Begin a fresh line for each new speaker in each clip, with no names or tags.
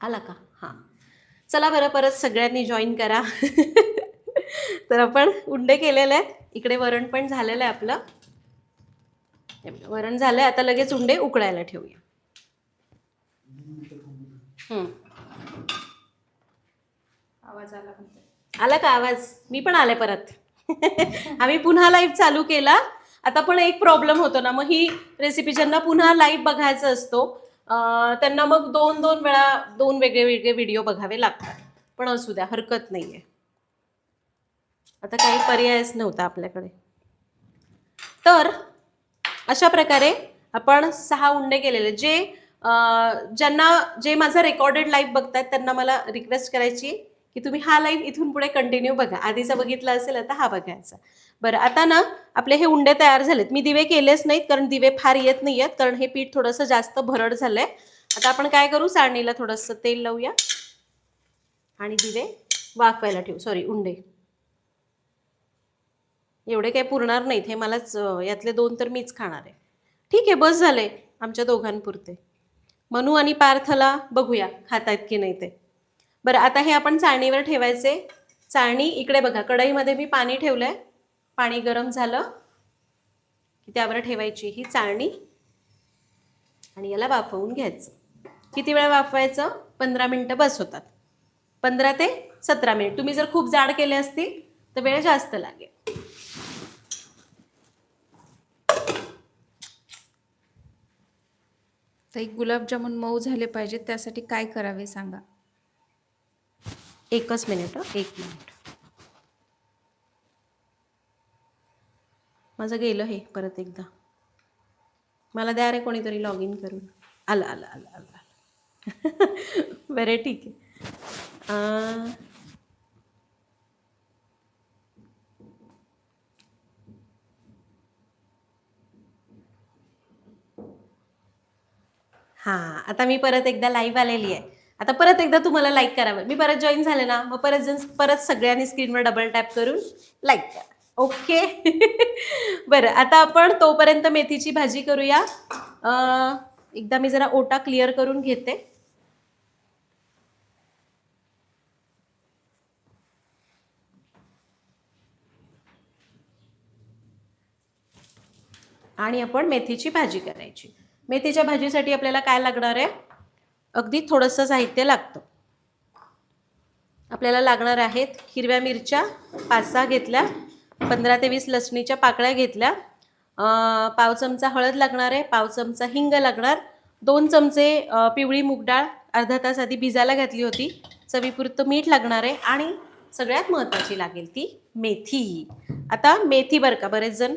आला का? हां. चला बरं परत सगळ्यांनी जॉईन करा. तर आपण उंडे केलेले आहेत. इकडे वरण पण झालेलं आहे आपलं. वरण झालं आहे आता लगेच उंडे उकळायला ठेवूया.
आवाज आला
आला का आवाज? मी पण आले परत. आम्ही पुन्हा लाईव्ह चालू केला. आता पण एक प्रॉब्लेम होतो ना मग ही रेसिपी ज्यांना पुन्हा लाईव्ह बघायचं असतो त्यांना मग दोन दोन वेळा दोन वेगळे वेगळे व्हिडिओ बघावे लागतात. पण असू द्या हरकत नाही आहे आता काही पर्यायच नव्हता आपल्याकडे. तर अशा प्रकारे आपण सहा उंडे केलेले. जे ज्यांना जे माझं रेकॉर्डेड लाईव्ह बघतायत त्यांना मला रिक्वेस्ट करायची की तुम्ही हा लाईव्ह इथून पुढे कंटिन्यू बघा. आधीचा बघितला असेल आता हा बघायचा. बरं आता ना आपले हे उंडे तयार झालेत. मी दिवे केलेच नाहीत कारण दिवे फार येत नाही आहेत कारण हे पीठ थोडंसं जास्त भरड झालंय. आता आपण काय करू? चाळणीला थोडंसं तेल लावूया. आणि दिवे वाफवायला ठेवू. सॉरी उंडे. एवढे काही पुरणार नाहीत. हे मलाच यातले दोन तर मीच खाणार आहे. ठीक आहे बस झाले आमच्या दोघांपुरते. मनू आणि पार्थला बघूया खातायत की नाही ते. बरं आता हे आपण चाळणीवर ठेवायचे. चाळणी इकडे बघा कढईमध्ये मी पाणी ठेवलंय. पाणी गरम झालं की त्यावर ठेवायची ही चाळणी. आणि याला वाफवून घ्यायचं. किती वेळ वाफवायचं? पंधरा मिनटं बस होतात पंधरा ते सतरा मिनिट. तुम्ही जर खूप जाड केले असतील तर वेळ जास्त लागेल.
ताई गुलाबजामुन मऊ झाले पाहिजेत त्यासाठी काय करावे सांगा?
एकच मिनिट एक मिनिट. माझं गेलं हे परत एकदा. मला द्या रे कोणीतरी लॉग इन करून. आलं आलं आलं आलं आलं. बरं ठीक आहे. हां आता मी परत एकदा लाईव्ह आलेली आहे. आता परत एकदा तुम्हाला लाईक करावं. मी परत जॉईन झाले ना मग परत जण परत सगळ्यांनी स्क्रीनवर डबल टॅप करून लाईक करा. ओके बरं आता आपण तोपर्यंत मेथीची भाजी करूया. एकदा मी जरा ओटा क्लिअर करून घेते. आणि आपण मेथीची भाजी करायची. मेथीच्या भाजीसाठी आपल्याला काय लागणार आहे? अगदी थोडंसं साहित्य लागतं. आपल्याला लागणार आहेत हिरव्या मिरच्या पाच सहा घेतल्या पंधरा ते वीस लसणीच्या पाकळ्या घेतल्या. पाव चमचा हळद लागणार आहे पाव चमचा हिंग लागणार दोन चमचे पिवळी मूग डाळ अर्धा तास आधी भिजायला घातली होती. चवीपुरतं मीठ लागणार आहे आणि सगळ्यात महत्त्वाची लागेल ती मेथी. आता मेथी बरं का बरेच जण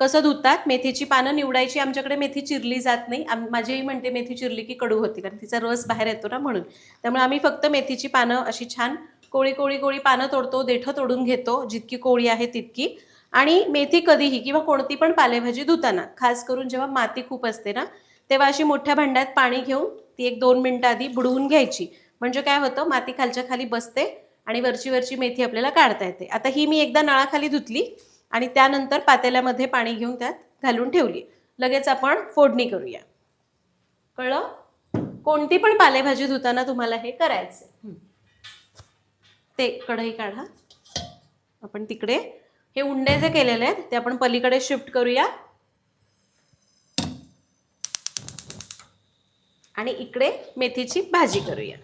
कसं धुतात? मेथीची पानं निवडायची आमच्याकडे मेथी चिरली जात नाही. आम माझी आई म्हणते मेथी चिरली की कडू होती कारण तिचा रस बाहेर येतो ना म्हणून. त्यामुळे आम्ही फक्त मेथीची पानं अशी छान कोळी कोळी कोळी पानं तोडतो देठं तोडून घेतो जितकी कोळी आहे तितकी. आणि मेथी कधीही किंवा कोणती पण पालेभाजी धुताना खास करून जेव्हा माती खूप असते ना तेव्हा अशी मोठ्या भांड्यात पाणी घेऊन ती एक दोन मिनटं आधी बुडवून घ्यायची. म्हणजे काय होतं? माती खालच्या खाली बसते आणि वरची वरची मेथी आपल्याला काढता येते. आता ही मी एकदा नळाखाली धुतली आणि त्यानंतर पातेल्यामध्ये पाणी घेऊन त्यात घालून ठेवली. लगेच आपण फोडणी करूया. कळलं? कोणती पण पालेभाजी धुताना तुम्हाला हे करायचं ते कढई काढा. आपण तिकडे हे उंडे जे केलेले आहेत ते आपण पलीकडे शिफ्ट करूया. आणि इकडे मेथीची भाजी करूया.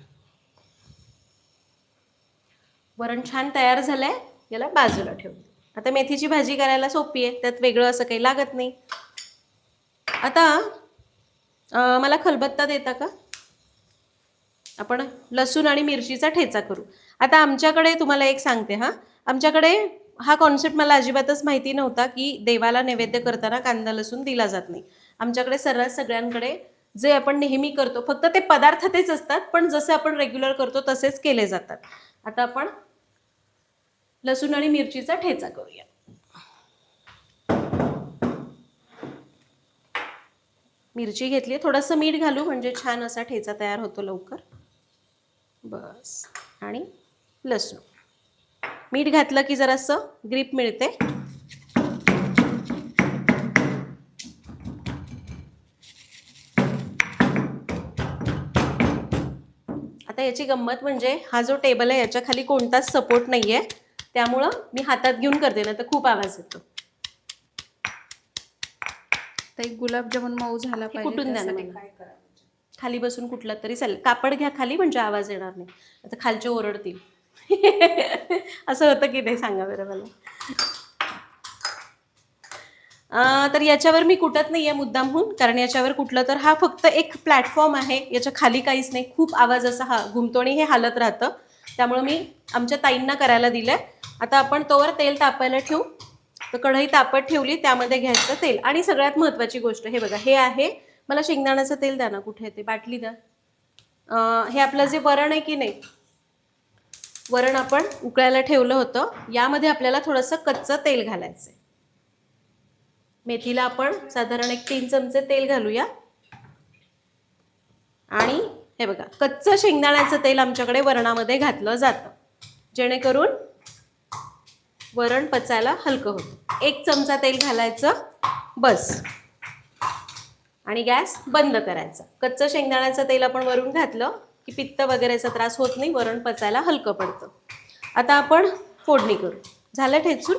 वरण छान तयार झालंय. याला बाजूला ठेवू आता मेथीची भाजी करायला सोपी आहे त्यात वेगळं असं काही लागत नाही. आता मला खलबत्ता देता का? आपण लसूण आणि मिरचीचा ठेचा करू. आता आमच्याकडे तुम्हाला एक सांगते हां. आमच्याकडे हा कॉन्सेप्ट मला अजिबातच माहिती नव्हता की देवाला नैवेद्य करताना कांदा लसूण दिला जात नाही. आमच्याकडे सर्रास सगळ्यांकडे जे आपण नेहमी करतो फक्त ते पदार्थ तेच असतात पण जसे आपण रेग्युलर करतो तसेच केले जातात. आता आपण लसूण आणि मिरचीचा ठेचा करूया. मिरची घेतली थोडंसं मीठ घालू म्हणजे छान असा ठेचा तयार होतो लवकर. बस. आणि लसूण. मीठ घातलं की जरासं ग्रीप मिळते. आता आता याची गंमत म्हणजे हा जो टेबल आहे याच्या खाली कोणताच सपोर्ट नाही आहे त्यामुळं मी हातात घेऊन करते ना तर खूप आवाज येतो.
ताई गुलाबजामुन मऊ झाला
हे
पाहिजे
कुठून द्या ना
त्यासाठी.
मला.
काय करावं
खाली बसून कुठला तरी चालेल कापड घ्या खाली म्हणजे आवाज येणार नाही. आता खालचे ओरडतील. असं होतं की नाही सांगा बरं मला. अं, तर याच्यावर मी कुठत नाही आहे मुद्दामहून कारण याच्यावर कुठलं तर हा फक्त एक प्लॅटफॉर्म आहे. याच्या खाली काहीच नाही. खूप आवाज असा हा घुमतो आणि हे हालत राहतं. त्यामुळं मी आमच्या ताईंना करायला दिलं आहे आता आपण तोवर तेल तापायला ठेवू. तर कढई तापत ठेवली त्यामध्ये घ्यायचं तेल. आणि सगळ्यात महत्त्वाची गोष्ट हे बघा हे आहे मला शेंगदाण्याचं तेल द्या ना कुठे आहे ते? बाटली द्या. हे आपलं जे वरण आहे की नाही? वरण आपण उकळायला ठेवलं होतं. यामध्ये आपल्याला थोडंसं कच्चं तेल घालायचं आहे मेथीला आपण साधारण एक तीन चमचे तेल घालूया. आणि हे बघा कच्चं शेंगदाण्याचं तेल आमच्याकडे वरणामध्ये घातलं जातं. जेणेकरून वरण पचायला हलकं होतं. एक चमचा तेल घालायचं बस. आणि गॅस बंद करायचा. कच्चं शेंगदाण्याचं तेल आपण वरून घातलं की पित्त वगैरेचा त्रास होत नाही वरण पचायला हलकं पडतं. आता आपण फोडणी करू. झालं ठेचून?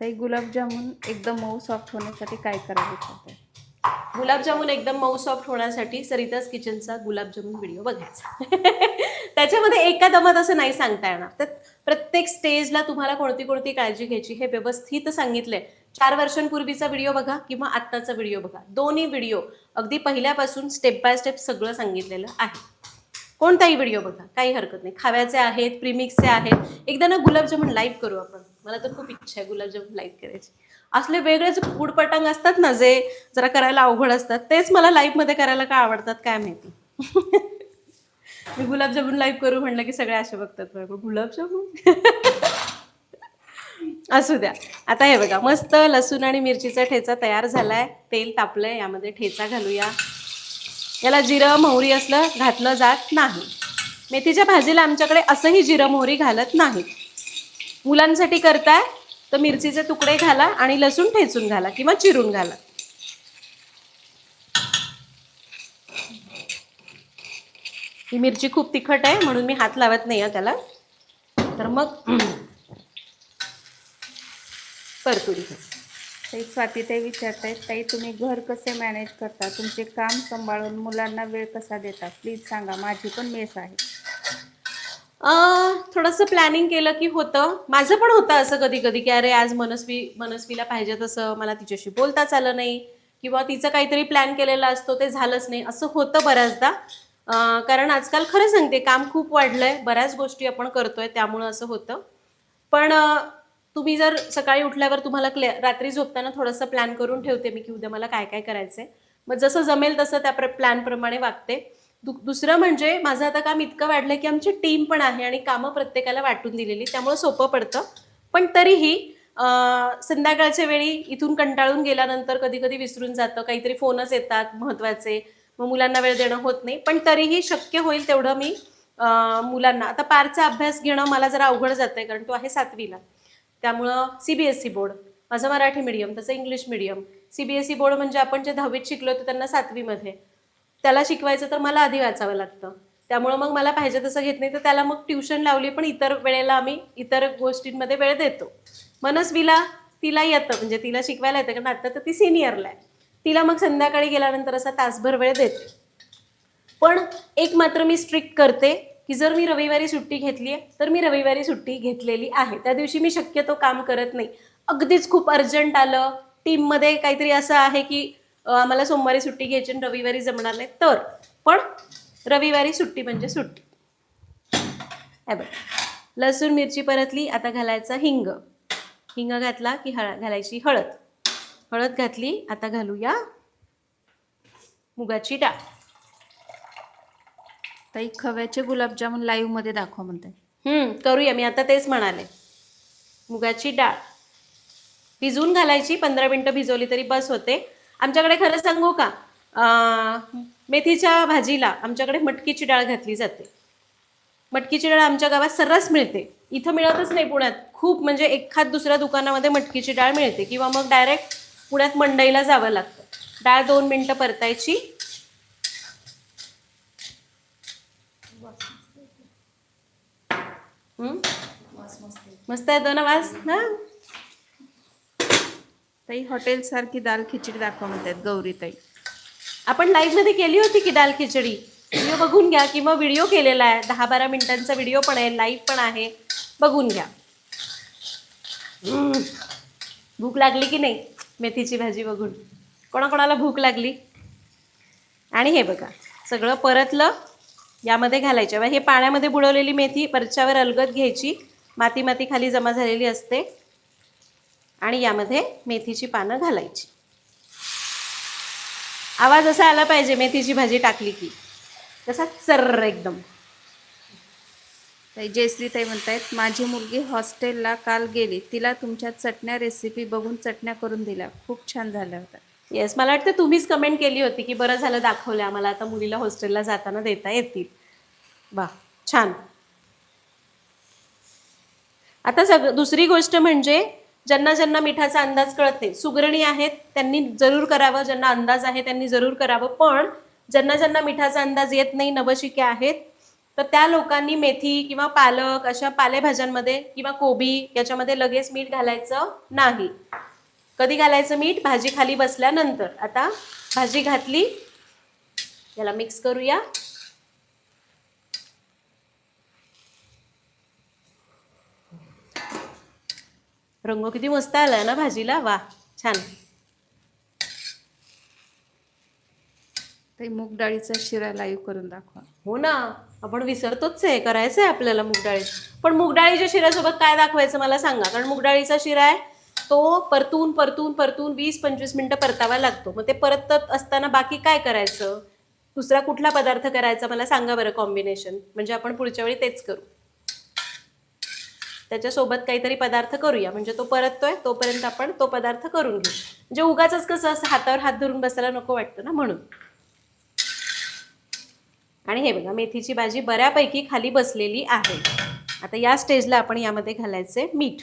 ते गुलाबजामुन एकदम मऊ सॉफ्ट होण्यासाठी काय करावे लागतं
गुलाबजामुन एकदम मऊ सॉफ्ट होण्यासाठी सरिताज किचनचा गुलाबजामुन व्हिडिओ बघायचा. त्याच्यामध्ये एका दमात असं नाही सांगता येणार. तर प्रत्येक स्टेजला तुम्हाला कोणती कोणती काळजी घ्यायची हे व्यवस्थित सांगितलंय. चार वर्षांपूर्वीचा व्हिडिओ बघा किंवा आत्ताचा व्हिडिओ बघा. दोन्ही व्हिडिओ अगदी पहिल्यापासून स्टेप बाय स्टेप सगळं सांगितलेलं आहे. कोणताही व्हिडिओ बघा काही हरकत नाही. खाव्याचे आहेत प्रीमिक्सचे आहेत. एकदा ना गुलाबजामुन लाईव्ह करू आपण. मला तर खूप इच्छा आहे गुलाबजामुन लाइट करायची. असले वेगळेच उडपटांग असतात ना जे जरा करायला अवघड असतात तेच मला लाईफमध्ये करायला का आवडतात काय माहिती? मी गुलाबजामुन लाईव्ह करू म्हणलं की सगळे असे बघतात बरं, गुलाबजामुन? असू द्या. आता हे बघा मस्त लसूण आणि मिरचीचा ठेचा तयार झालाय. तेल तापलंय यामध्ये ठेचा घालूया. याला जिरं मोहरी असलं घातलं जात नाही. मेथीच्या भाजीला आमच्याकडे असंही जिरं मोहरी घालत नाही मुलांसाठी करताय तर मिरचीचे तुकडे घाला आणि लसूण ठेचून घाला किंवा चिरून घाला. ही मिरची खूप तिखट आहे म्हणून मी हात लावत नाही आहे त्याला. तर मग परतुरी
ताई स्वाती ताई विचारतायत ताई तुम्ही घर कसे मॅनेज करता? तुमचे काम सांभाळून मुलांना वेळ कसा देता? प्लीज सांगा माझी पण मेस आहे.
थोडंसं प्लॅनिंग केलं की होतं. माझं पण होतं असं कधी कधी की अरे आज मनस्वी मनस्वीला पाहिजे तसं मला तिच्याशी बोलताच आलं नाही. किंवा तिचं काहीतरी प्लॅन केलेला असतो ते झालंच नाही. असं होतं बऱ्याचदा. कारण आजकाल खरं सांगते काम खूप वाढलंय. बऱ्याच गोष्टी आपण करतोय त्यामुळं असं होतं. पण तुम्ही जर सकाळी उठल्यावर तुम्हाला क्ले रात्री झोपताना थोडंसं प्लॅन करून ठेवते मी की उद्या मला काय काय करायचंय. मग जसं जमेल तसं त्या प्लॅनप्रमाणे वागते. दु दुसरं म्हणजे माझं आता काम इतकं वाढलं की आमची टीम पण आहे आणि कामं प्रत्येकाला वाटून दिलेली त्यामुळे सोपं पडतं. पण तरीही संध्याकाळच्या वेळी इथून कंटाळून गेल्यानंतर कधी कधी विसरून जातं काहीतरी फोनच येतात महत्त्वाचे मग मुलांना वेळ देणं होत नाही. पण तरीही शक्य होईल तेवढं मी मुलांना आता पारचा अभ्यास घेणं मला जरा अवघड जातं आहे कारण तो आहे सातवीला. त्यामुळं C B S C board माझं मराठी मीडियम तसं English medium C B S C board म्हणजे आपण जे दहावीत शिकलो होतो त्यांना सातवीमध्ये. त्याला शिकवायचं तर मला आधी वाचावं लागतं. त्यामुळं मग मला पाहिजे तसं घेत नाही तर त्याला मग ट्युशन लावली पण इतर वेळेला आम्ही इतर गोष्टींमध्ये वेळ देतो. मनस्वीला तिला येतं म्हणजे तिला शिकवायला येतं कारण आता तर ती सिनियरला आहे. तिला मग संध्याकाळी गेल्यानंतर असा तासभर वेळ देते. पण एक मात्र मी स्ट्रिक्ट करते की जर मी रविवारी सुट्टी घेतली आहे तर मी रविवारी सुट्टी घेतलेली आहे. त्या दिवशी मी शक्यतो काम करत नाही. अगदीच खूप अर्जंट आलं. टीममध्ये काहीतरी असं आहे की आम्हाला सोमवारी सुट्टी घ्यायची आणि रविवारी जमणार नाही. तर पण रविवारी सुट्टी म्हणजे सुट्टी. हे बघ. लसूण मिरची परतली आता घालायचा हिंग. हिंग घातला की हळ घालायची हळद. हळद घातली आता घालूया मुगाची डाळ.
ताई खव्याचे गुलाबजामुन लाईव्हमध्ये दाखवा म्हणताय.
हम्म, करूया. मी आता तेच म्हणाले. मुगाची डाळ. भिजवून घालायची पंधरा मिनटं भिजवली तरी बस होते. आमच्याकडे खरं सांगू का? मेथीच्या भाजीला आमच्याकडे मटकीची डाळ घातली जाते. मटकीची डाळ आमच्या गावात सर्रास मिळते. इथं मिळतच नाही पुण्यात. खूप म्हणजे एखाद दुसऱ्या दुकानामध्ये मटकीची डाळ मिळते किंवा मग डायरेक्ट पुण्यात मंडईला जावं लागतं. डाळ दोन मिनटं परतायची. मस्त येतो ना वास? ना
ताई हॉटेलसारखी दाल खिचडी दाखवा म्हणतात गौरीताई
आपण लाईव्हमध्ये केली होती की दाल खिचडी? व्हिडिओ बघून घ्या किंवा व्हिडिओ केलेला आहे. दहा बारा मिनिटांचा व्हिडिओ पण आहे लाईव्ह पण आहे. बघून घ्या. भूक लागली की नाही? मेथीची भाजी बघून. कोणाकोणाला भूक लागली? आणि हे बघा सगळं परतलं यामध्ये घालायचं. हे पाण्यामध्ये बुडवलेली मेथी परच्यावर अलगत घ्यायची. माती माती खाली जमा झालेली असते. आणि यामध्ये मेथीची पानं घालायची. आवाज असा आला पाहिजे मेथीची भाजी टाकली की. तसा चर्र एकदम.
ताई जयश्री ताई म्हणतायत माझी मुलगी हॉस्टेलला काल गेली. तिला तुमच्या चटण्या रेसिपी बघून चटण्या करून दिल्या. खूप छान झाल्या होत्या.
येस मला वाटतं तुम्हीच कमेंट केली होती की बरं झालं दाखवलं आम्हाला आता मुलीला हॉस्टेलला जाताना देता येतील. वा छान. आता सग दुसरी गोष्ट म्हणजे ज्यांना ज्यांना मिठाचा अंदाज कळत नाही. सुगरणी आहेत त्यांनी जरूर करावं. ज्यांना अंदाज आहे त्यांनी जरूर करावं. पण ज्यांना ज्यांना मिठाचा अंदाज येत नाही नवशिके आहेत तर त्या लोकांनी मेथी किंवा पालक अशा पालेभाज्यांमध्ये किंवा कोबी याच्यामध्ये लगेच मीठ घालायचं नाही. कधी घालायचं मीठ? भाजी खाली बसल्यानंतर. आता भाजी घातली. याला मिक्स करूया. रंग किती मस्त आलाय ना भाजीला? वा छान.
ताई मूग डाळीचा शिरा लाईव्ह करून दाखवा.
हो ना आपण विसरतोच आहे करायचं आहे आपल्याला मूग डाळी. पण मूग डाळीच्या शिऱ्यासोबत काय दाखवायचं मला सांगा? कारण मूग डाळीचा शिरा आहे तो परतून परतून परतून वीस पंचवीस मिनिटं परतावा लागतो. मग ते परतत असताना बाकी काय करायचं? दुसरा कुठला पदार्थ करायचा? मला सांगा बरं कॉम्बिनेशन म्हणजे आपण पुढच्या वेळी तेच करू. त्याच्यासोबत काहीतरी पदार्थ करूया. म्हणजे तो परततोय तोपर्यंत आपण तो पदार्थ करून घेऊ. म्हणजे उगाच कसं असं हातावर हात धरून बसायला नको वाटतं ना म्हणून. आणि हे बघा मेथीची भाजी बऱ्यापैकी खाली बसलेली आहे. आता या स्टेजला आपण यामध्ये घालायचे मीठ.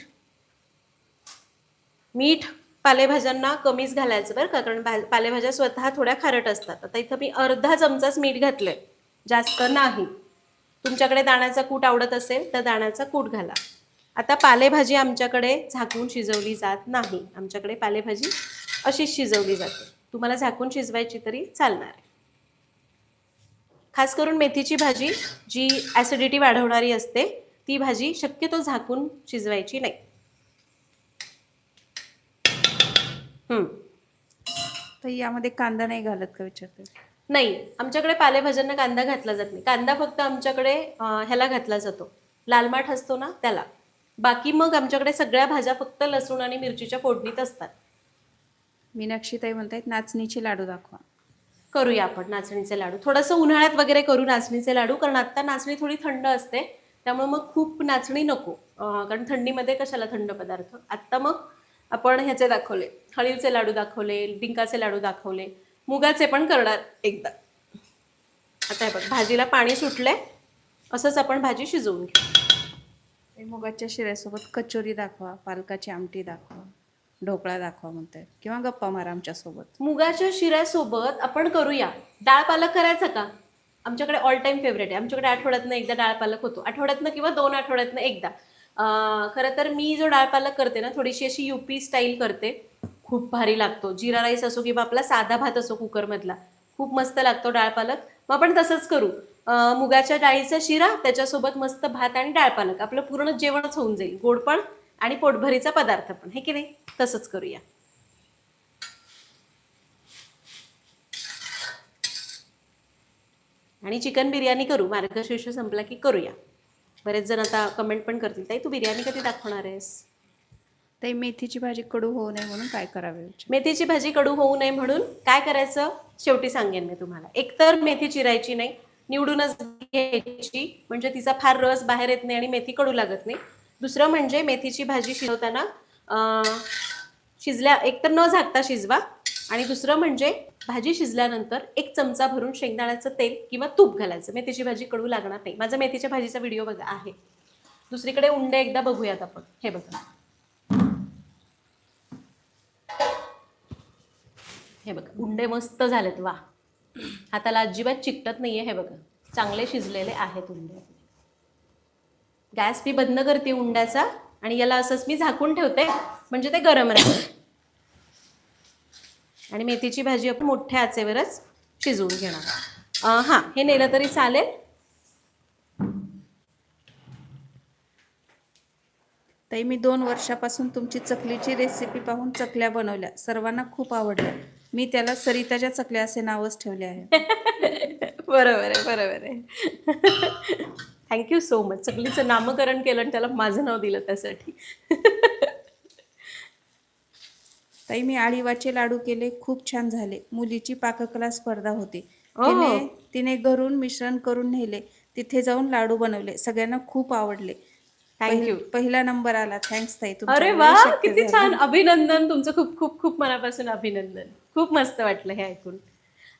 मीठ पालेभाज्यांना कमीच घालायचं बरं का कारण भा- पालेभाज्या स्वतः थोड्या खारट असतात. आता इथं मी अर्धा चमचाच मीठ घातलंय. जास्त नाही. तुमच्याकडे दाण्याचा कूट आवडत असेल तर दाण्याचा कूट घाला. आता पालेभाजी आमच्याकडे झाकून शिजवली जात नाही. आमच्याकडे पालेभाजी अशीच शिजवली जाते. तुम्हाला झाकून शिजवायची तरी चालणार आहे. खास करून मेथीची भाजी जी ॲसिडिटी वाढवणारी असते ती भाजी शक्यतो झाकून शिजवायची नाही.
तर यामध्ये कांदा नाही घालत का विचारते?
नाही. आमच्याकडे पालेभाज्यांना कांदा घातला जात नाही. कांदा फक्त आमच्याकडे ह्याला घातला जातो. लाल माठ असतो ना त्याला. बाकी मग आमच्याकडे सगळ्या भाज्या फक्त लसूण आणि मिरचीच्या फोडणीत असतात.
मीनाक्षी ताई म्हणतायत नाचणीचे लाडू दाखवा.
करूया आपण नाचणीचे लाडू. थोडंसं उन्हाळ्यात वगैरे करू नाचणीचे लाडू कारण आत्ता नाचणी थोडी थंड असते. त्यामुळे मग खूप नाचणी नको. अं, कारण थंडीमध्ये कशाला थंड पदार्थ? आत्ता मग आपण ह्याचे दाखवले. हळीवचे लाडू दाखवले डिंकाचे लाडू दाखवले. मुगाचे पण करणार एकदा. आता हे बघ भाजीला पाणी सुटले असंच आपण भाजी शिजवून घेऊ.
मुगाच्या शिऱ्यासोबत कचोरी दाखवा पालकाची आमटी दाखवा ढोकळा दाखवा म्हणतायत किंवा गप्पा मारा आमच्यासोबत.
मुगाच्या शिऱ्यासोबत आपण करूया. डाळ पालक करायचा का? आमच्याकडे ऑल टाईम फेवरेट आहे. आमच्याकडे आठवड्यातनं एकदा डाळ पालक होतो. आठवड्यातनं किंवा दोन आठवड्यातनं एकदा. अं, खरं तर मी जो डाळ पालक करते ना थोडीशी अशी युपी स्टाईल करते. खूप भारी लागतो. जिरा राईस असो किंवा आपला साधा भात असो कुकरमधला खूप मस्त लागतो डाळ पालक. मग आपण तसंच करू. मुगाच्या डाळीचा शिरा त्याच्यासोबत मस्त भात आणि डाळ पालक. आपलं पूर्ण जेवणच होऊन जाईल. गोड पण आणि पोटभरीचा पदार्थ पण. हे की नाही? तसंच करूया. आणि चिकन बिर्याणी करू. मार्गशीर्ष संपला की करूया. बरेच जण आता कमेंट पण करतील. ताई तू बिर्याणी कधी दाखवणार आहेस?
ताई मेथीची भाजी कडू होऊ नये म्हणून काय करावे
मेथीची भाजी कडू होऊ नये म्हणून काय करायचं? शेवटी सांगेन मी तुम्हाला. एकतर मेथी चिरायची नाही. निवडूनच घ्यायची. म्हणजे तिचा फार रस बाहेर येत नाही आणि मेथी कडू लागत नाही. दुसरं म्हणजे मेथीची भाजी शिजवताना शिजल्या एकतर न झाकता शिजवा. आणि दुसरं म्हणजे भाजी शिजल्यानंतर एक चमचा भरून शेंगदाण्याचं तेल किंवा तूप घालायचं. मेथीची भाजी कडू लागणार नाही. माझा मेथीच्या भाजीचा व्हिडिओ बघा आहे. दुसरीकडे उंडे एकदा बघूयात आपण. हे बघा. हे बघा उंडे मस्त झालेत. वा हाताला अजिबात चिकटत नाहीये हे बघा. चांगले शिजलेले आहेत उंडे. गॅस मी बंद करते उंड्याचा आणि याला असंच मी झाकून ठेवते म्हणजे ते गरम राहील. आणि मेथीची भाजी आपण मोठ्या आचेवरच शिजवून घेणार. हां हे नेलं तरी चालेल.
ताई मी दोन वर्षापासून तुमची चकलीची रेसिपी पाहून चकल्या बनवल्या. सर्वांना खूप आवडल्या. मी त्याला सरिताच्या चकल्या असे नावच ठेवले आहे.
बरोबर आहे बरोबर आहे. थँक्यू सो मच चकलीचं नामकरण केलं आणि त्याला माझं नाव दिलं त्यासाठी.
ताई मी आळीवाचे लाडू केले खूप छान झाले. मुलीची पाककला स्पर्धा होती. तिने तिने घरून मिश्रण करून नेले. तिथे जाऊन लाडू बनवले. सगळ्यांना खूप आवडले.
थँक्यू
पहिल- नंबर आला. थँक्स ताई.
अरे वा किती. छान. अभिनंदन. तुमचं खूप खूप खूप मनापासून अभिनंदन. खूप मस्त वाटलं हे ऐकून.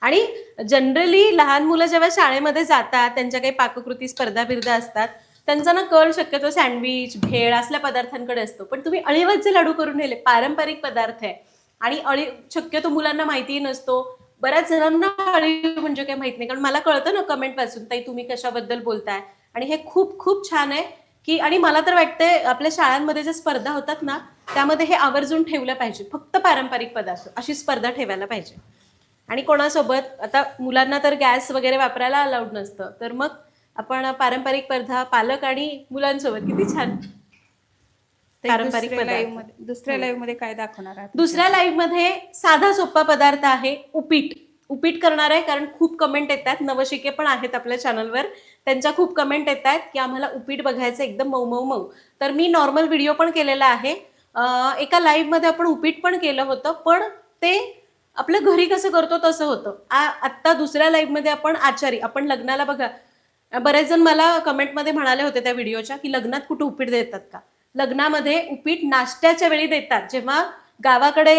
आणि जनरली लहान मुलं जेव्हा शाळेमध्ये जातात त्यांच्या काही पाककृती स्पर्धा बिर्धा असतात त्यांचा ना कल शक्यतो सँडविच भेळ असल्या पदार्थांकडे असतो. पण तुम्ही अळीवाचे लाडू करून नेले पारंपरिक पदार्थ आहे. आणि अळी शक्यतो मुलांना माहितीही नसतो. बऱ्याच जणांना अळी म्हणजे काही माहीत नाही. कारण मला कळतं ना कमेंट वाचून ताई तुम्ही कशाबद्दल बोलताय? आणि हे खूप खूप छान आहे. की आणि मला तर वाटतंय आपल्या शाळांमध्ये ज्या स्पर्धा होतात ना त्यामध्ये हे आवर्जून ठेवलं पाहिजे. फक्त पारंपरिक पदार्थ अशी स्पर्धा ठेवायला पाहिजे. आणि कोणासोबत आता मुलांना तर गॅस वगैरे वापरायला अलाउड नसतं. तर मग आपण पारंपरिक स्पर्धा पालक आणि मुलांसोबत किती छान पारंपरिक
दुसऱ्या
पदार्थ.
live मध्ये दुसऱ्या लाईव्हमध्ये काय दाखवणार
दुसऱ्या लाईव्हमध्ये साधा सोपा पदार्थ आहे उपीट. उपीट करणार आहे कारण खूप कमेंट येत आहेत नवशिके पण आहेत आपल्या चॅनलवर त्यांच्या खूप कमेंट येत आहेत की आम्हाला उपीट बघायचं एकदम मऊ मऊ मऊ. तर मी नॉर्मल व्हिडिओ पण केलेला आहे. एका लाईव्हमध्ये आपण उपीट पण केलं होतं पण ते आपल्या घरी कसं करतो तसं होतं. आ- आत्ता दुसऱ्या लाईव्हमध्ये आपण आचारी आपण लग्नाला बघा. बरेच जण मला कमेंटमध्ये म्हणाले होते त्या व्हिडिओच्या की लग्नात कुठं उपीट देतात का? लग्नामध्ये उपीट नाश्त्याच्या वेळी देतात. जेव्हा गावाकडे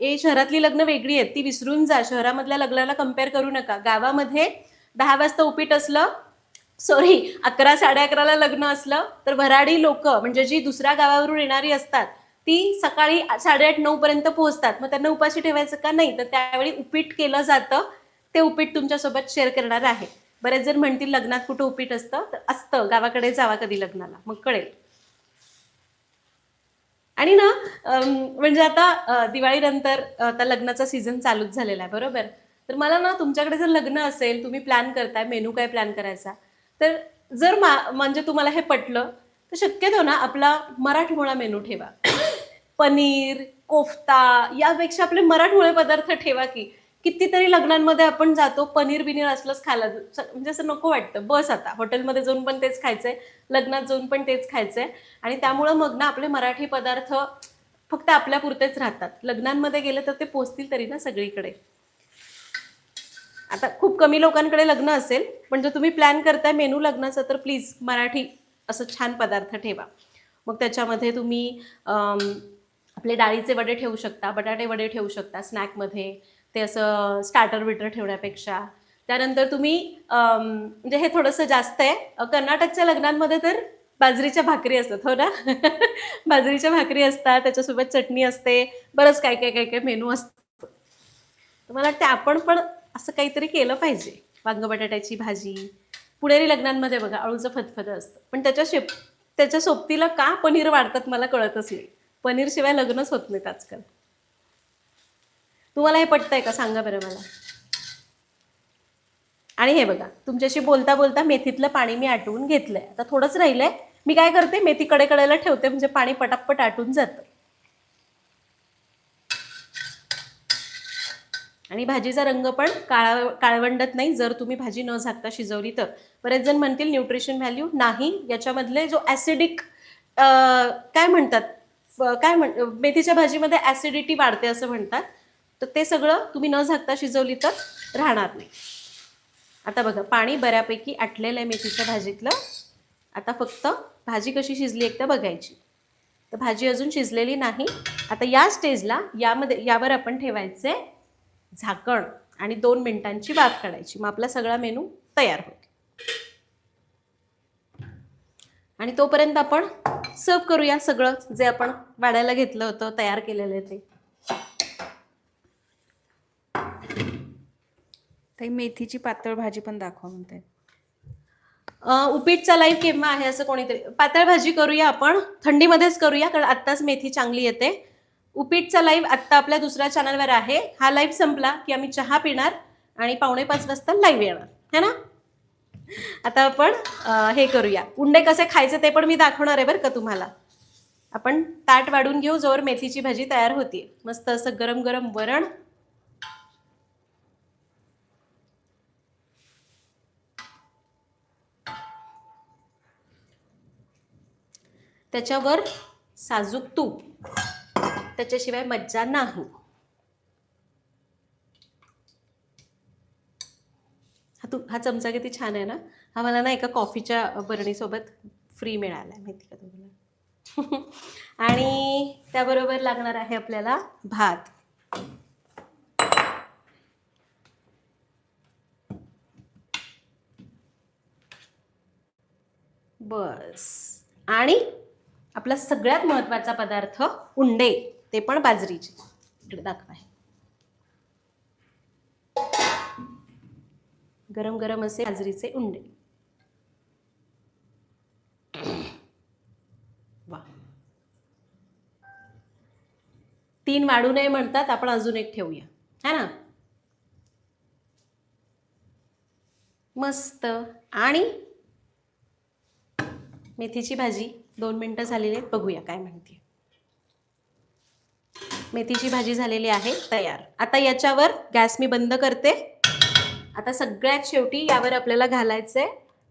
ए शहरातली लग्न वेगळी आहेत ती विसरून जा. शहरामधल्या लग्नाला कंपेअर करू नका. गावामध्ये दहा वाजता उपीट असलं सॉरी अकरा साडे अकराला लग्न असलं तर वराडी लोक म्हणजे जी दुसऱ्या गावावरून येणारी असतात ती सकाळी साडेआठ नऊ पर्यंत पोहोचतात. मग त्यांना उपाशी ठेवायचं का नाही? तर त्यावेळी उपीट केलं जातं. ते उपीट तुमच्यासोबत शेअर करणार आहे. बरेच जण म्हणतील लग्नात कुठं उपीट असतं? तर असतं. गावाकडे जावा कधी लग्नाला. मग कळेल. आणि ना म्हणजे आता दिवाळीनंतर आता लग्नाचा सीझन चालूच झालेला आहे. बरोबर? तर मला ना तुमच्याकडे जर लग्न असेल तुम्ही प्लॅन करताय मेनू काय प्लॅन करायचा? तर जर मा म्हणजे तुम्हाला हे पटलं तर शक्यतो ना आपला मराठमोळा मेनू ठेवा. पनीर कोफ्ता यापेक्षा आपले मराठमोळे पदार्थ ठेवा की कितीतरी लग्नांमध्ये आपण जातो पनीर बिनीर असलंच खायला म्हणजे असं नको वाटतं. बस आता हॉटेलमध्ये जाऊन पण तेच खायचंय लग्नात जाऊन पण तेच खायचंय. आणि त्यामुळं मग ना आपले मराठी पदार्थ फक्त आपल्यापुरतेच राहतात. लग्नांमध्ये गेले तर ते पोचतील तरी ना सगळीकडे. आता खूप कमी लोकांकडे लग्न असेल पण जर तुम्ही प्लॅन करताय मेनू लग्नाचा तर प्लीज मराठी असं छान पदार्थ ठेवा. मग त्याच्यामध्ये तुम्ही आपले डाळीचे वडे ठेवू शकता बटाटे वडे ठेवू शकता स्नॅकमध्ये ते असं स्टार्टर बिटर ठेवण्यापेक्षा. त्यानंतर तुम्ही म्हणजे हे थोडंसं जास्त आहे. कर्नाटकच्या लग्नांमध्ये तर बाजरीच्या भाकरी असतात हो ना? बाजरीच्या भाकरी असतात त्याच्यासोबत चटणी असते बरंच काय काय काय काय मेनू असतं तुम्हाला मला वाटतं आपण पण असं काहीतरी केलं पाहिजे. वांग बटाट्याची भाजी. पुणेरी लग्नांमध्ये बघा अळूचं फतफतं असतं. पण त्याच्या शेप त्याच्या सोबतीला का पनीर वाढतात मला कळतच नाही. पनीरशिवाय लग्नच होत नाहीत आजकाल. तुम्हाला हे पटतंय का? सांगा बरं मला. आणि हे बघा तुमच्याशी बोलता बोलता मेथीतलं पाणी मी आटवून घेतलंय. आता थोडंच राहिलंय. मी काय करते? मेथी कडेकडेला ठेवते. म्हणजे पाणी पटापट आटून जातं. आणि भाजीचा रंग पण काळा काळवंडत नाही. जर तुम्ही भाजी न झाकता शिजवली तर. बरेच जण म्हणतील न्यूट्रिशन व्हॅल्यू नाही. याच्यामधले जो ॲसिडिक काय म्हणतात? काय म्हण मेथीच्या भाजीमध्ये ॲसिडिटी वाढते असं म्हणतात. तर ते सगळं तुम्ही न झाकता शिजवली तर राहणार नाही. आता बघा पाणी बऱ्यापैकी आटलेलं आहे मेथीच्या भाजीतलं. आता फक्त भाजी कशी शिजली एकदा बघायची. तर भाजी अजून शिजलेली नाही. आता या स्टेजला यामध्ये यावर आपण ठेवायचे झाकण आणि दोन मिनिटांची वाफ काढायची. मग आपला सगळा मेनू तयार होईल. आणि तोपर्यंत आपण सर्व करूया सगळं जे आपण वाढायला घेतलं होतं तयार केलेलं ते.
ताई मेथीची पातळ भाजी पण दाखवा म्हणताय
अ, उपीटचा लाईव्ह केव्हा आहे असं कोणीतरी? पातळ भाजी करूया आपण. थंडीमध्येच करूया कारण आत्ताच मेथी चांगली येते. उपीटचा लाईव्ह आत्ता आपल्या दुसऱ्या चॅनलवर आहे. हा लाईव्ह संपला की आम्ही चहा पिणार आणि पावणे पाच वाजता लाईव्ह येणार. है ना? आता आपण हे करूया. उंडे कसे खायचे ते पण मी दाखवणार आहे बरं का तुम्हाला. आपण ताट वाढून घेऊ जोवर मेथीची भाजी तयार होती मस्त असं गरम गरम वरण. त्याच्यावर साजूक तूप. त्याच्याशिवाय मज्जा नाही. हा तू हा चमचा किती छान आहे ना? हा मला ना एका कॉफीच्या बरणीसोबत फ्री मिळाला आहे माहिती का तुम्हाला? आणि त्याबरोबर लागणार आहे आपल्याला भात. बस. आणि आपला सगळ्यात महत्त्वाचा पदार्थ उंडे. ते पण बाजरीचे. इकडे दाखवा गरम गरम असे बाजरीचे उंडे. वा. तीन वाढू नये म्हणतात आपण अजून एक ठेवूया. है ना? मस्त. आणि मेथीची भाजी दोन मिनटं झालेली आहेत बघूया काय म्हणते. मेथीची भाजी झालेली आहे तयार. आता याच्यावर गॅस मी बंद करते. आता सगळ्यात शेवटी यावर आपल्याला घालायचं आहे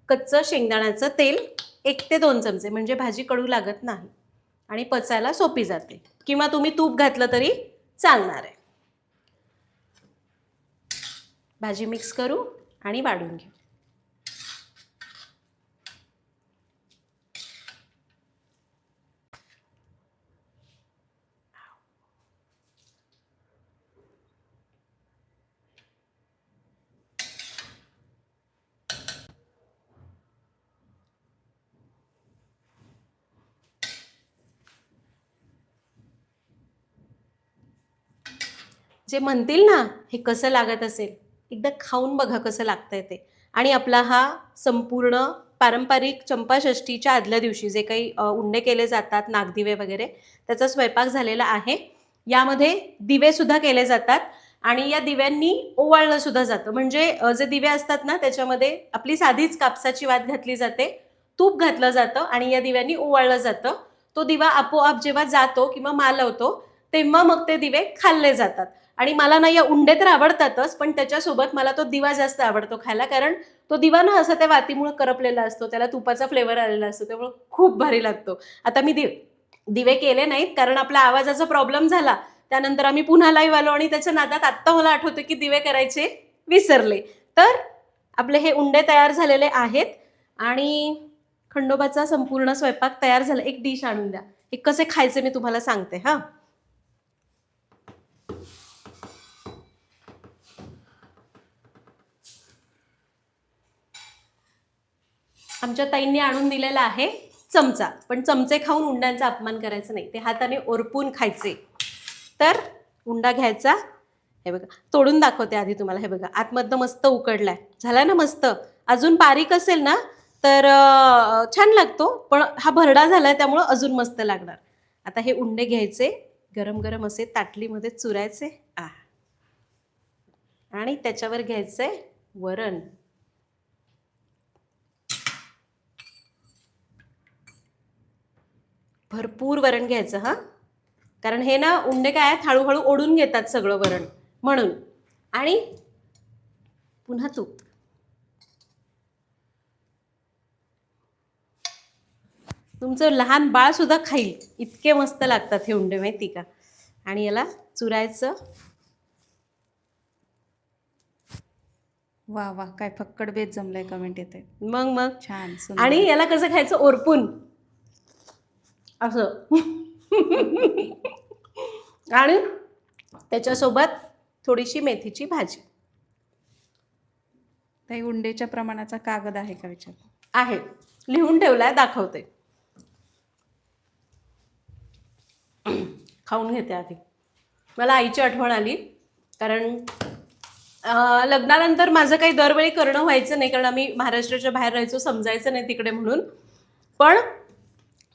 कच्चं शेंगदाण्याचं तेल एक ते दोन चमचे म्हणजे भाजी कडू लागत नाही आणि पचायला सोपी जाते. किंवा तुम्ही तूप घातलं तरी चालणार आहे. भाजी मिक्स करू आणि वाढून घेऊ. जे म्हणतील ना हे कसं लागत असेल एकदा खाऊन बघा कसं लागतंय ते. आणि आपला हा संपूर्ण पारंपरिक चंपाषष्ठीच्या आदल्या दिवशी जे काही उंडे केले जातात नागदिवे वगैरे त्याचा स्वयंपाक झालेला आहे. यामध्ये दिवेसुद्धा केले जातात आणि या दिव्यांनी ओवाळलं सुद्धा जातं. म्हणजे जे दिवे असतात ना त्याच्यामध्ये आपली साधीच कापसाची वात घातली जाते तूप घातलं जातं आणि या दिव्यांनी ओवाळलं जातं. तो दिवा आपोआप जेव्हा जातो किंवा मालवतो तेव्हा मग ते दिवे खाल्ले जातात. आणि मला ना या उंडे तर आवडतातच पण त्याच्यासोबत मला तो दिवा जास्त आवडतो खायला कारण तो दिवा ना असा त्या वातीमुळे करपलेला असतो त्याला तुपाचा फ्लेवर आलेला असतो त्यामुळे खूप भारी लागतो. आता मी दिव दिवे केले नाहीत कारण आपला आवाजाचा प्रॉब्लेम झाला. त्यानंतर आम्ही पुन्हा लाईव्ह आलो आणि त्याच्या नादात आत्ता मला आठवतं की दिवे करायचे विसरले. तर आपले हे उंडे तयार झालेले आहेत आणि खंडोबाचा संपूर्ण स्वयंपाक तयार झाला. एक डिश आणून द्या. हे कसे खायचे मी तुम्हाला सांगते हां? आमच्या ताईंनी आणून दिलेला आहे चमचा. पण चमचे खाऊन उंड्यांचा अपमान करायचा नाही. ते हाताने ओरपून खायचे. तर उंडा घ्यायचा. हे बघा तोडून दाखवते आधी तुम्हाला. हे बघा आतमधनं मस्त उकडलाय. झाला ना मस्त? अजून बारीक असेल ना तर छान लागतो. पण हा भरडा झालाय त्यामुळं अजून मस्त लागणार. आता हे उंडे घ्यायचे. गरम गरम असे ताटलीमध्ये चुरायचे. आ. आणि त्याच्यावर घ्यायचंय वरण. भरपूर वरण घ्यायचं हां? कारण हे ना उंडे काय आहेत हळूहळू ओढून घेतात सगळं वरण म्हणून. आणि पुन्हा तूप. तुमचं लहान बाळ सुद्धा खाईल. इतके मस्त लागतात हे उंडे माहिती का? आणि याला चुरायचं.
वा वा काय फक्कड बेत जमलाय कमेंट येते
मग मग.
छान.
आणि याला कसं खायचं? ओरपून. असं. आणि त्याच्यासोबत थोडीशी मेथीची भाजी.
ताई उंडेच्या प्रमाणाचा कागद आहे का विचार?
आहे. लिहून ठेवलाय दाखवते. खाऊन घेते आधी. मला आईची आठवण आली. कारण लग्नानंतर माझं काही दरवेळी करणं व्हायचं नाही कारण आम्ही महाराष्ट्राच्या बाहेर राहायचो समजायचं नाही तिकडे म्हणून. पण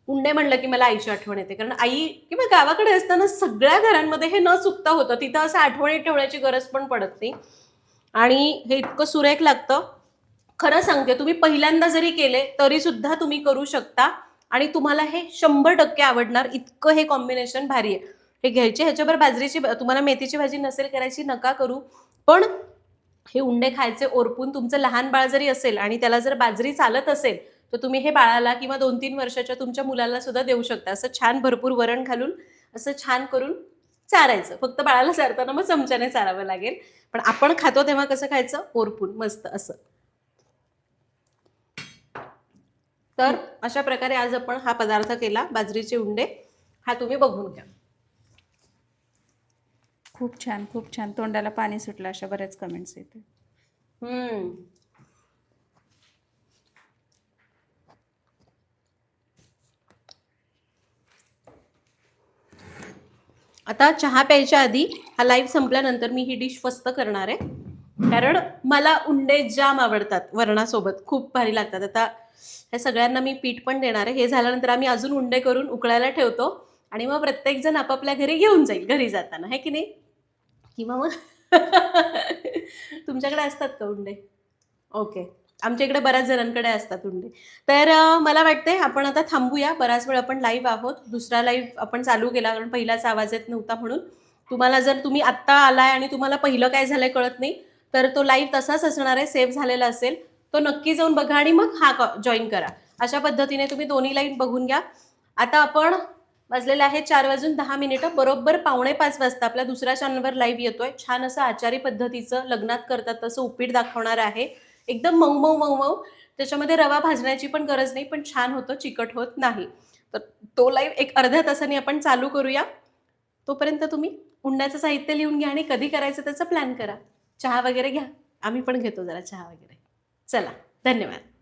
हुंडे म्हणलं की मला आईची आठवण येते. कारण आई किंवा गावाकडे असताना सगळ्या घरांमध्ये हे न चुकता होतं. तिथं असं आठवणी ठेवण्याची गरज पण पडत नाही. आणि हे इतकं सुरेख लागतं. खरं सांगते तुम्ही पहिल्यांदा जरी केले तरी सुद्धा तुम्ही करू शकता. आणि तुम्हाला हे शंभर टक्के आवडणार. इतकं हे कॉम्बिनेशन भारी आहे. हे घ्यायचे ह्याच्यावर बाजरीची तुम्हाला मेथीची भाजी नसेल करायची नका करू. पण हे उंडे खायचे ओरपून तुमचं लहान बाळ जरी असेल आणि त्याला जर बाजरी चालत असेल तर तुम्ही हे बाळाला किंवा दोन तीन वर्षाच्या तुमच्या मुलाला सुद्धा देऊ शकता. असं छान भरपूर वरण घालून असं छान करून चारायचं. फक्त बाळाला चारताना मग चमच्याने चारावं लागेल. पण आपण खातो तेव्हा कसं खायचं? ओरपून मस्त असं. तर अशा प्रकारे आज आपण हा पदार्थ केला बाजरीचे उंडे. हा तुम्ही बघून घ्या.
खूप छान खूप छान. तोंडाला पाणी सुटलं अशा बऱ्याच कमेंट्स येते
आता चहा प्यायच्या आधी हा लाईव्ह संपल्यानंतर मी ही डिश फस्त करणार आहे. कारण मला उंडे जाम आवडतात वरणासोबत. खूप भारी लागतात. आता हे सगळ्यांना मी पीठ पण देणार आहे. हे झाल्यानंतर आम्ही अजून उंडे करून उकळायला ठेवतो. आणि मग प्रत्येकजण आपापल्या घरी घेऊन जाईल. घरी जाताना. है की नाही? किंवा मग तुमच्याकडे असतात का उंडे? ओके आमच्या इकडे बऱ्याच जणांकडे असतात उंडे तर मला वाटते आपण आता थांबूया. बराच वेळ आपण लाईव्ह आहोत. दुसरा लाईव्ह आपण चालू केला कारण पहिलाच आवाज येत नव्हता म्हणून. तुम्हाला जर तुम्ही आत्ता आलाय आणि तुम्हाला पहिलं काय झालंय कळत नाही तर तो लाईव्ह तसाच असणार आहे सेव्ह झालेला असेल. तो नक्की जाऊन बघा आणि मग हा जॉईन करा. अशा पद्धतीने तुम्ही दोन्ही लाईन बघून घ्या. आता आपण वाजलेलं आहे चार वाजून दहा मिनिटं. बरोबर पावणे पाच वाजता आपल्या दुसऱ्या चॅनलवर लाईव्ह येतोय. छान असं आचारी पद्धतीचं लग्नात करतात तसं उपीट दाखवणार आहे. एकदम मऊ मऊ मऊ मऊ. त्याच्यामध्ये रवा भाजण्याची पण गरज नाही पण छान होतं चिकट होत नाही. तर तो लाईव्ह एक अर्ध्या तासाने आपण चालू करूया. तोपर्यंत तुम्ही उंड्याचं साहित्य लिहून घ्या आणि कधी करायचं त्याचा प्लॅन करा. चहा वगैरे घ्या. आम्ही पण घेतो जरा चहा वगैरे. चला धन्यवाद.